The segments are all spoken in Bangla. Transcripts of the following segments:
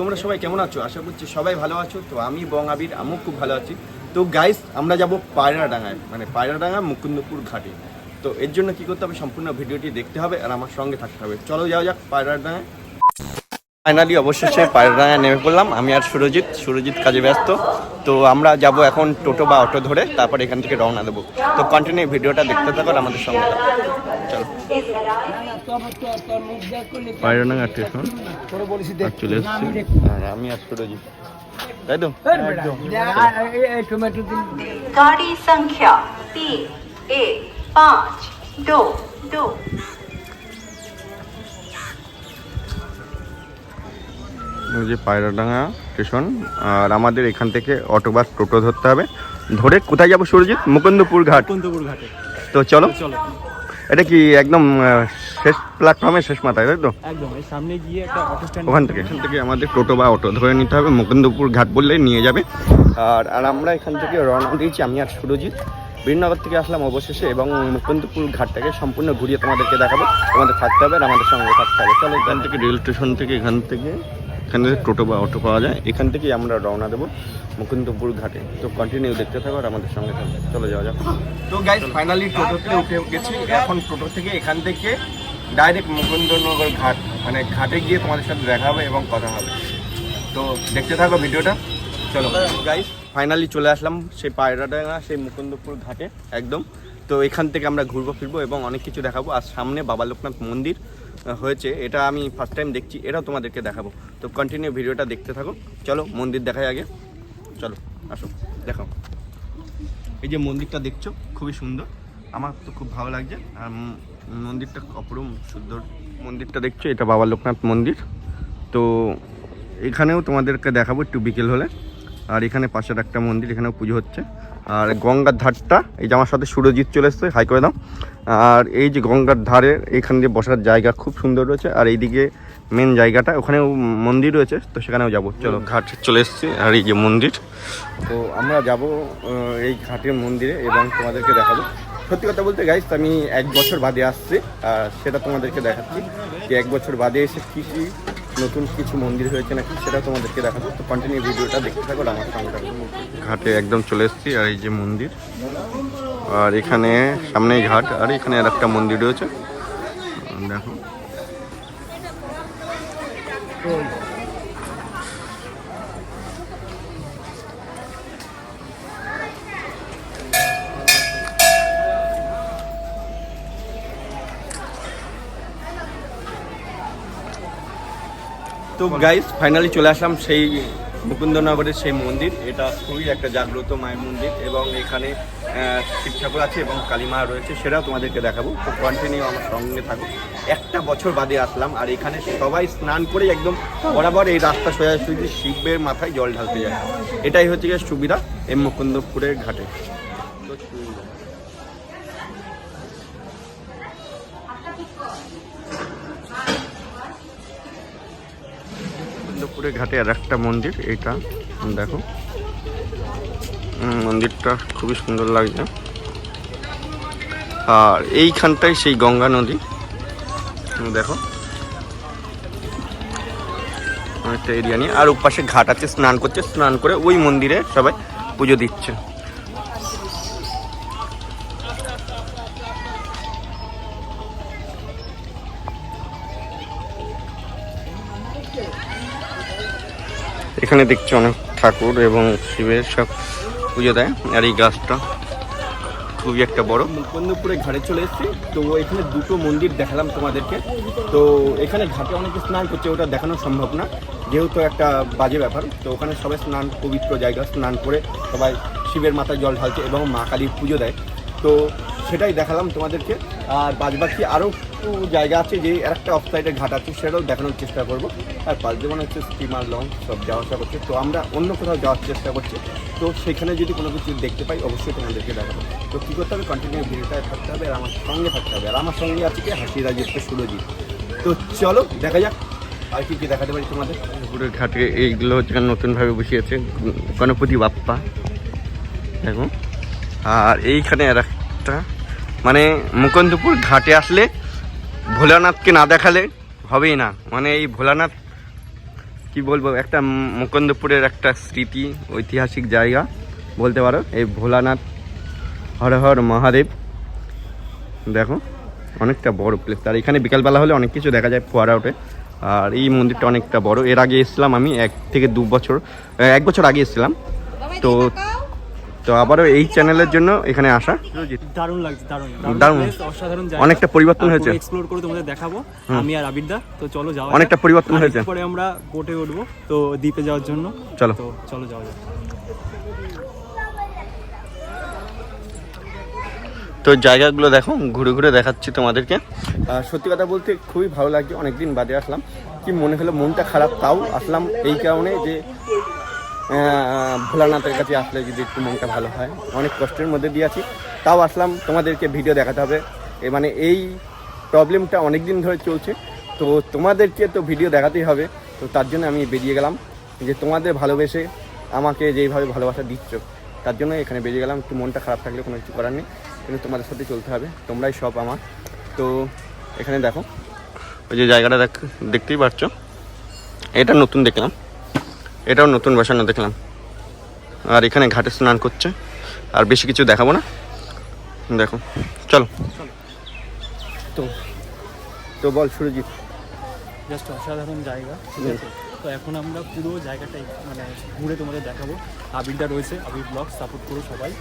তোমরা সবাই কেমন আছো? আশা করছি সবাই ভালো আছো। তো আমি বং আবির, আমিও খুব ভালো আছি। তো গাইস আমরা যাব পায়রাডাঙ্গায় মানে পায়রাডাঙ্গা মুকুন্দপুর ঘাটে। তো এর জন্য কি করতে হবে? সম্পূর্ণ ভিডিওটি দেখতে হবে আর আমার সঙ্গে থাকতে হবে। চলো যাওয়া যাক পায়রাডাঙ্গায়। ফাইনালি অবশেষে পায়রাঙ্গা নেমে পড়লাম। আমি আর সুরজিৎ সুরজিৎ কাজে ব্যস্ত। তো আমরা যাব এখন টোটো বা অটো ধরে তারপর এখান থেকে রওনা দেবো। তো কন্টিনিউ ভিডিওটা দেখতে থাকুন আমাদের সঙ্গে চলো। পায়রাঙ্গা স্টেশন চলে। আর আমি আর সুরজিৎ। তাই তো? গাড়ি সংখ্যা তিন এ পাঁচ এই যে পায়রাডাঙ্গা স্টেশন আর আমাদের এখান থেকে অটো বাস টোটো ধরতে হবে। ধরে কোথায় যাব সুরজিৎ? মুকুন্দপুর ঘাট। কুন্তপুর ঘাটে। তো চলো। চলো। এটা কি একদম শেষ প্ল্যাটফর্মে শেষ মাথায় তাই তো? একদম সামনে গিয়ে একটা অটো স্ট্যান্ড ওখান থেকে। এখান থেকে আমাদের টোটো বা অটো ধরে নিতে হবে। মুকুন্দপুর ঘাট বললেই নিয়ে যাবে। আর আর আমরা এখান থেকে রওনা দিয়েছি আমি আর সুরজিৎ। বীরনগর থেকে আসলাম অবশেষে এবং মুকুন্দপুর ঘাটটাকে সম্পূর্ণ ঘুরিয়ে তোমাদেরকে দেখাবো। তোমাদের থাকতে হবে আর আমাদের সঙ্গে থাকতে হবে। চলো এখান থেকে রেল স্টেশন থেকে এখান থেকে এখান টোটো বা অটো পাওয়া যায়। এখান থেকেই আমরা রওনা দেবো মুকুন্দপুর ঘাটে। তো কন্টিনিউ দেখতে থাকো আর আমাদের সঙ্গে থাকবে চলে যাওয়া যাক। তো গাইজ ফাইনালি টোটোতে উঠে গেছি। এখন টোটো থেকে এখান থেকে ডাইরেক্ট মুকুন্দনগর ঘাট মানে ঘাটে গিয়ে তোমাদের সাথে দেখা হবে এবং কথা হবে। তো দেখতে থাকো ভিডিওটা। চলো। গাইজ ফাইনালি চলে আসলাম সেই পায়রাডাঙ্গা সেই মুকুন্দপুর ঘাটে একদম। তো এখান থেকে আমরা ঘুরবো ফিরবো এবং অনেক কিছু দেখাবো। আর সামনে বাবা লোকনাথ মন্দির। হয়েছে, এটা আমি ফার্স্ট টাইম দেখছি, এটাও তোমাদেরকে দেখাবো। তো কন্টিনিউ ভিডিওটা দেখতে থাকো। চলো, মন্দির দেখাই আগে। চলো, আসো দেখো এই যে মন্দিরটা দেখছ, খুবই সুন্দর। আমার তো খুব ভালো লাগছে। আর মন্দিরটা অপরম সুন্দর মন্দিরটা দেখছ, এটা বাবা লোকনাথ মন্দির। তো এখানেও তোমাদেরকে দেখাবো একটু বিকেল হলে। আর এখানে পাশের একটা মন্দির, এখানেও পুজো হচ্ছে। আর গঙ্গার ধারটা, এই যে আমার সাথে সুরজিৎ চলে এসছে, হাই করে দাও। আর এই যে গঙ্গার ধারে এখানে যে বসার জায়গা খুব সুন্দর রয়েছে, আর এইদিকে মেন জায়গাটা, ওখানেও মন্দির রয়েছে, তো সেখানেও যাব। চলো, ঘাট চলে এসেছি, আর এই যে মন্দির। তো আমরা যাব এই ঘাটের মন্দিরে এবং তোমাদেরকে দেখাবো। সত্যি কথা বলতে গাইস আমি এক বছর বাদে আসছি, আর সেটা তোমাদেরকে দেখাচ্ছি যে এক বছর বাদে এসে কী কী নতুন কিছু মন্দির হয়েছে নাকি সেটা তোমাদেরকে দেখাবো। তো কন্টিনিউ ভিডিওটা দেখতে থাকো আমার সঙ্গে ঘাটে একদম চলে এসেছি আর এই যে মন্দির। আর এখানে সামনেই ঘাট আর এখানে আর একটা মন্দির রয়েছে। দেখো। তো গাইস ফাইনালি চলে আসলাম সেই মুকুন্দনগরের সেই মন্দির। এটা খুবই একটা জাগ্রত মায়ের মন্দির এবং এখানে শিব ঠাকুর আছে এবং কালী মা রয়েছে, সেটাও তোমাদেরকে দেখাবো। তো কন্টিনিউ আমার সঙ্গে থাকো। একটা বছর বাদে আসলাম আর এখানে সবাই স্নান করে একদম বরাবর এই রাস্তা সোজাসুজি শিবের মাথায় জল ঢালতে যায়। এটাই হচ্ছে সুবিধা এই মুকুন্দপুরের ঘাটে। তো সুবিধা। ঘাটে আর একটা মন্দির, এইটা, দেখো। মন্দিরটা খুবই সুন্দর লাগছে। আর এইখানটাই সেই গঙ্গা নদী, দেখো। অনেকটা এরিয়া নিয়ে, আর ওপাশে ঘাট আছে, স্নান করছে, স্নান করে ওই মন্দিরে সবাই পুজো দিচ্ছে। এখানে দেখছি অনেক ঠাকুর এবং শিবের সব পুজো দেয়, আর এই গাছটা খুবই একটা বড়। মুকুন্দপুরে ঘাটে চলে এসেছি, তো এখানে দুটো মন্দির দেখালাম তোমাদেরকে। তো এখানে ঘাটে অনেকে স্নান করছে, ওটা দেখানো সম্ভব না, যেহেতু একটা বাজে ব্যাপার। তো ওখানে সবাই স্নান, পবিত্র জায়গা স্নান করে সবাই শিবের মাথায় জল ঢালছে এবং মা কালীর পুজো দেয়। তো সেটাই দেখালাম তোমাদেরকে। আর বাদবাকি আরও একটু জায়গা আছে যে একটা অফ সাইডের ঘাট আছে, সেটাও দেখানোর চেষ্টা করব। আর পাঁচ যেমন হচ্ছে স্টিমার লং সব যাওয়া আসা করছে। তো আমরা অন্য কোথাও যাওয়ার চেষ্টা করছি। তো সেখানে যদি কোনো কিছু দেখতে পাই, অবশ্যই তোমাদেরকে দেখাবো। তো কী করতে হবে? কন্টিনিউ ভিডিওটায় থাকতে হবে আর আমার সঙ্গে থাকতে হবে। আর আমার সঙ্গে আছে কি? হাসি রাজেশ সুরজিৎ। তো চলো, দেখা যাক। আর কি কি দেখাতে পারি তোমাদের? পুকুরের ঘাটে এইগুলো হচ্ছে নতুনভাবে বসিয়েছে? গণপতি বাপ্পা। দেখো। আর এইখানে আর একটা মানে মুকুন্দপুর ঘাটে আসলে ভোলানাথকে না দেখালে হবেই না। মানে এই ভোলানাথ কি বলব একটা মুকুন্দপুরের একটা স্মৃতি ঐতিহাসিক জায়গা বলতে পারো। এই ভোলানাথ হর হর মহাদেব। দেখো অনেকটা বড় প্লেস আর এখানে বিকালবেলা হলে অনেক কিছু দেখা যায় ফোয়ারা ওঠে। আর এই মন্দিরটা অনেকটা বড়। এর আগে এসেছিলাম আমি এক থেকে দু বছর এক বছর আগে এসেছিলাম। তো তো আবারও এই চ্যানেলের জন্য এখানে আসা দারুণ লাগছে দারুণ। দারুণ। অসাধারণ জায়গা। অনেকটা পরিবর্তন হয়েছে। এক্সপ্লোর করে তোমাদের দেখাবো। আমি আর আবিরদা তো চলো যাওয়া অনেকটা পরিবর্তন হয়েছে। পরে আমরা বোটে উঠবো তো দ্বীপে যাওয়ার জন্য। চলো। তো চলো যাওয়া যাক। তো জায়গাগুলো দেখো ঘুরে ঘুরে দেখাচ্ছি তোমাদেরকে। সত্যি কথা বলতে খুবই ভালো লাগছে অনেকদিন বাদে আসলাম। কি মনে হলো মনটা খারাপ তাও আসলাম এই কারণে যে ভোলানাথের কাছে আসলে যদি একটু মনটা ভালো হয়, অনেক কষ্টের মধ্যে দিয়ে আছি। তাও আসলাম, তোমাদেরকে ভিডিও দেখাতে হবে। এ মানে এই প্রবলেমটা অনেক দিন ধরে চলছে। তো তোমাদেরকে তো ভিডিও দেখাতেই হবে। তো তার জন্য আমি বেরিয়ে গেলাম। যে তোমাদের ভালোবেসে আমাকে যেইভাবে ভালোবাসা দিচ্ছ, তার জন্য এখানে বেরিয়ে গেলাম। একটু মনটা খারাপ থাকলে কোনো কিছু করার নেই। কিন্তু তোমাদের সাথে চলতে হবে। তোমরাই সব আমার। তো এখানে দেখো। ওই যে জায়গাটা দেখ, দেখতেই পাচ্ছ এটা নতুন দেখলাম। এটাও নতুন বাসানো দেখলাম। আর এখানে ঘাটে স্নান করছে। আর বেশি কিছু দেখাবো না। দেখো চলো। তো তো বল সুরজিৎ। জাস্ট অসাধারণ জায়গা ঠিক আছে? তো এখন আমরা পুরো জায়গাটাই মানে ঘুরে তোমাদের দেখাবো। আবিরদা রয়েছে আবির ব্লগ সাপোর্ট করো সবাই।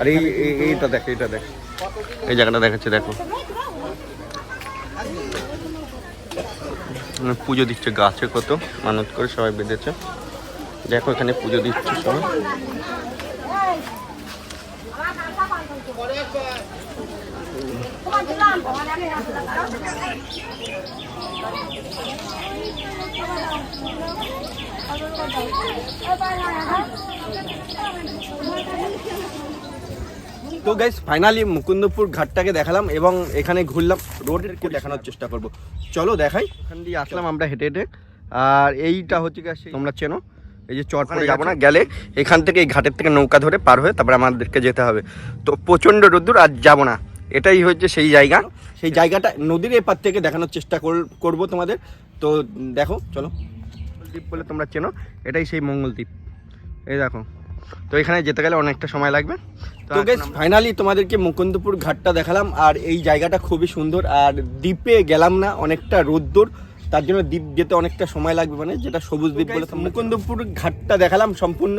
আর এই এই- এইটা দেখ এইটা দেখ। এই জায়গাটা দেখাচ্ছে দেখো। পুজো দিচ্ছে গাছে কত মানত করে সবাই বেঁধেছে। দেখো এখানে পুজো দিচ্ছে সবাই। তো গাইস ফাইনালি মুকুন্দপুর ঘাটটাকে দেখালাম এবং এখানে ঘুরলাম। রোডের একটু দেখানোর চেষ্টা করব। চলো দেখাই। এখান দিয়ে আসলাম আমরা হেঁটে হেঁটে। আর এইটা হচ্ছে গিয়ে তোমরা চেনো এই যে চট করে যাব না গেলে এখান থেকে এই ঘাটের থেকে নৌকা ধরে পার হয়ে তারপরে আমাদেরকে যেতে হবে। তো প্রচণ্ড রোদ্দুর আর যাব না। এটাই হচ্ছে সেই জায়গা। সেই জায়গাটা নদীর এপার থেকে দেখানোর চেষ্টা কর- করব তোমাদের। তো দেখো চলো। দ্বীপ বলে তোমরা চেনো এটাই সেই মঙ্গলদ্বীপ। এই দেখো। তো এখানে যেতে গেলে অনেকটা সময় লাগবে। তো গেস ফাইনালি তোমাদেরকে মুকুন্দপুর ঘাটটা দেখালাম আর এই জায়গাটা খুবই সুন্দর আর দ্বীপে গেলাম না অনেকটা রোদ্দুর তার জন্য দ্বীপ যেতে অনেকটা সময় লাগবে মানে যেটা সবুজ দ্বীপ বলে মুকুন্দপুর ঘাটটা দেখালাম সম্পূর্ণ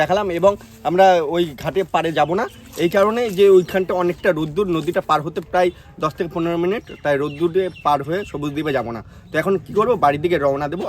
দেখালাম এবং আমরা ওই ঘাটে পারে যাব না। এই কারণে যে ওইখানটা অনেকটা রোদ্দুর নদীটা পার হতে প্রায় দশ থেকে পনেরো মিনিট তাই রোদ্দুরে পার হয়ে সবুজ দ্বীপে যাব না। তো এখন কি করব? বাড়ির দিকে রওনা দেবো।